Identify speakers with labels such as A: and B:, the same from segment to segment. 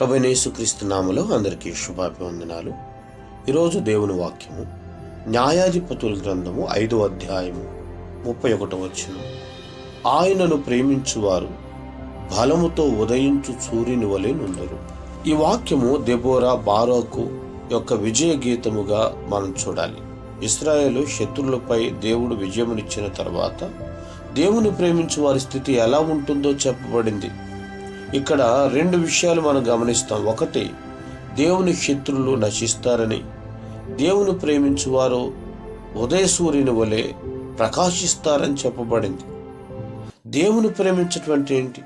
A: ప్రభనేసుక్రీస్తు నామలో అందరికీ శుభాభివందనాలు. ఈరోజు దేవుని వాక్యము న్యాయాధిపతుల గ్రంథము ఐదో అధ్యాయము ముప్పై ఒకటో వచ్చిన ఆయనను ప్రేమించువారు బలముతో ఉదయించు సూర్యుని వలెనుందరు ఈ వాక్యము దెబోరా బారోకు యొక్క విజయ గీతముగా మనం చూడాలి. ఇస్రాయేలు శత్రులపై దేవుడు విజయమునిచ్చిన తర్వాత దేవుని ప్రేమించు వారి స్థితి ఎలా ఉంటుందో చెప్పబడింది. ఇక్కడ రెండు విషయాలు మనం గమనిస్తాం. ఒకటి దేవుని శత్రులు నశిస్తారని. దేవుని ప్రేమించువారు ఉదయ సూర్యుని వలె ప్రకాశిస్తారని చెప్పబడింది. దేవుని ప్రేమించటువంటి ఏంటి?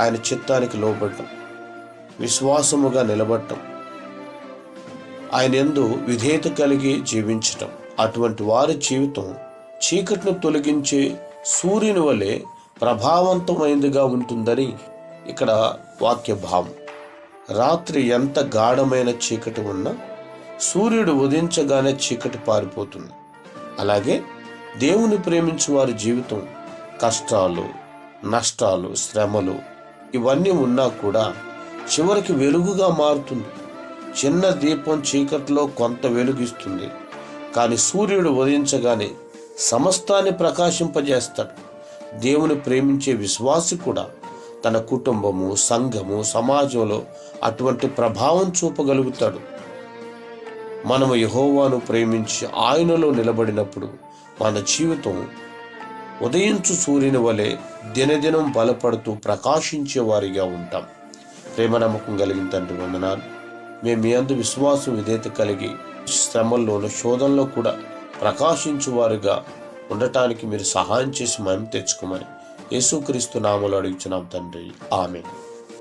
A: ఆయన చిత్తానికి లోబడటం విశ్వాసముగా నిలబడటం ఆయన ఎందు విధేయత కలిగి జీవించటం అటువంటి వారి జీవితం చీకటిని తొలగించే సూర్యుని వలె ప్రభావవంతమైనదిగా ఉంటుందని ఇక్కడ వాక్య భావం రాత్రి ఎంత గాఢమైన చీకటి ఉన్నా సూర్యుడు ఉదయించగానే చీకటి పారిపోతుంది. అలాగే దేవుని ప్రేమించు వారి జీవితం కష్టాలు నష్టాలు శ్రమలు ఇవన్నీ ఉన్నా కూడా చివరికి వెలుగుగా మారుతుంది. చిన్న దీపం చీకట్లో కొంత వెలుగిస్తుంది. కానీ సూర్యుడు ఉదయించగానే సమస్తాన్ని ప్రకాశింపజేస్తాడు. దేవుని ప్రేమించే విశ్వాసి కూడా తన కుటుంబము సంఘము సమాజంలో అటువంటి ప్రభావం చూపగలుగుతాడు. మనము యహోవాను ప్రేమించి ఆయనలో నిలబడినప్పుడు మన జీవితం ఉదయించు సూర్యుని వలె దినదినం బలపడుతూ ప్రకాశించే వారిగా ఉంటాం. ప్రేమ నమ్మకం కలిగిన తండ్రి వందనాలు. మేము మీ అందు విశ్వాసం విధేయత కలిగి శ్రమల్లోనూ శోధనలో కూడా ప్రకాశించు వారిగా ఉండటానికి మీరు సహాయం చేసి మేము తెచ్చుకోమని యేసుక్రీస్తు నామలు అడుగుచున్నాం తండ్రి. ఆమె